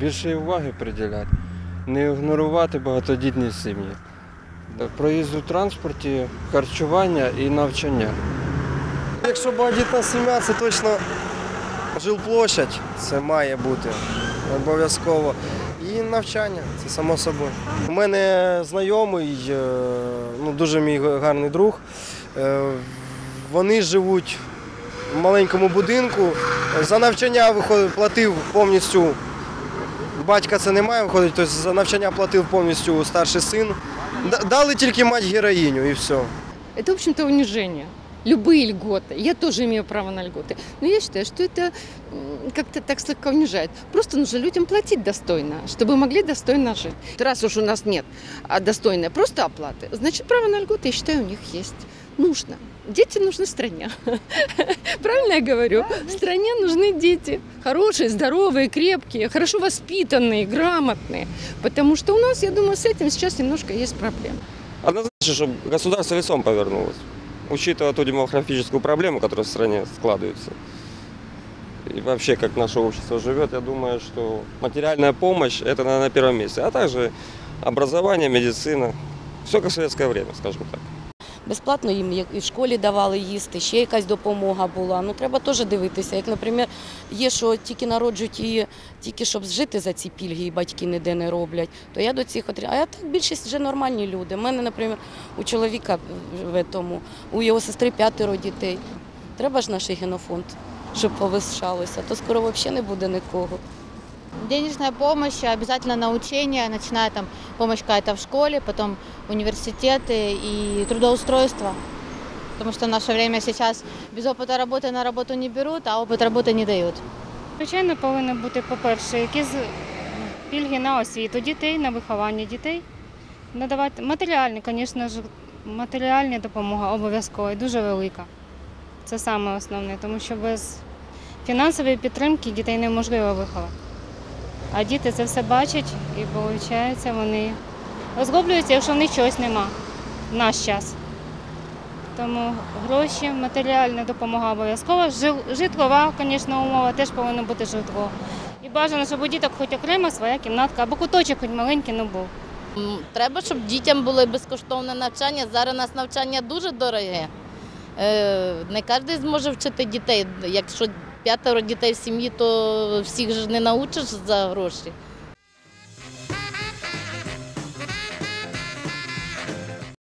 більше уваги приділяти, не ігнорувати багатодітні сім'ї. Проїзд у транспорті, харчування і навчання. Якщо багатітна сім'я, це точно жилплощадь, це має бути обов'язково. І навчання, це само собою. У мене знайомий, е, ну дуже мій гарний друг. е, Вони живуть в маленькому будинку. За навчання виходить, платив повністю. Батька це немає, виходить, тобто за навчання платив повністю старший син. Д- Дали тільки мать героїню і все. Это, в общем-то, унижение. Любые льготы. Я тоже имею право на льготы. Но я считаю, что это м, как-то так слегка унижает. Просто нужно людям платить достойно, чтобы могли достойно жить. Раз уж у нас нет а достойной просто оплаты, значит, право на льготы, я считаю, у них есть. Нужно. Дети нужны стране. Правильно я говорю? В стране нужны дети. Хорошие, здоровые, крепкие, хорошо воспитанные, грамотные. Потому что у нас, я думаю, с этим сейчас немножко есть проблемы. Однозначно, чтобы государство лицом повернулось, учитывая ту демографическую проблему, которая в стране складывается. И вообще, как наше общество живет, я думаю, что материальная помощь – это наверное, на первом месте. А также образование, медицина. Все как в советское время, скажем так. Безплатно їм як і в школі давали їсти, ще якась допомога була. Ну треба теж дивитися. Як, наприклад, є, що тільки народжують і тільки щоб жити за ці пільги, і батьки ніде не роблять, то я до цих отримую. А я так більшість вже нормальні люди. У мене, наприклад, у чоловіка в тому, у його сестри п'ятеро дітей. Треба ж наш генофонд, щоб повишалося, то скоро взагалі не буде нікого. Денежная помощь, обязательно на учение, начиная там помощь какая-то в школе, потом университеты и трудоустройство. Потому что в наше время сейчас без опыта работы на работу не берут, а опыт работы не дают. Звичайно, повинні бути, по-перше, якісь пільги на освіту дітей, на виховання дітей. Надавати матеріальні, звісно ж, матеріальна допомога обов'язково і дуже велика. Це саме основне, тому що без фінансової підтримки дітей неможливо виховати. А діти це все бачать і, виходить, вони розгублюються, якщо в них чогось нема в наш час. Тому гроші, матеріальна допомога обов'язкова. Житлова, звісно, умова теж повинно бути житло. І бажано, щоб у діток хоч окрема своя кімнатка або куточок хоч маленький, ну був. Треба, щоб дітям було безкоштовне навчання. Зараз у нас навчання дуже дороге. Е, Не кожен зможе вчити дітей. Якщо п'ятеро дітей в сім'ї, то всіх ж не научиш за гроші.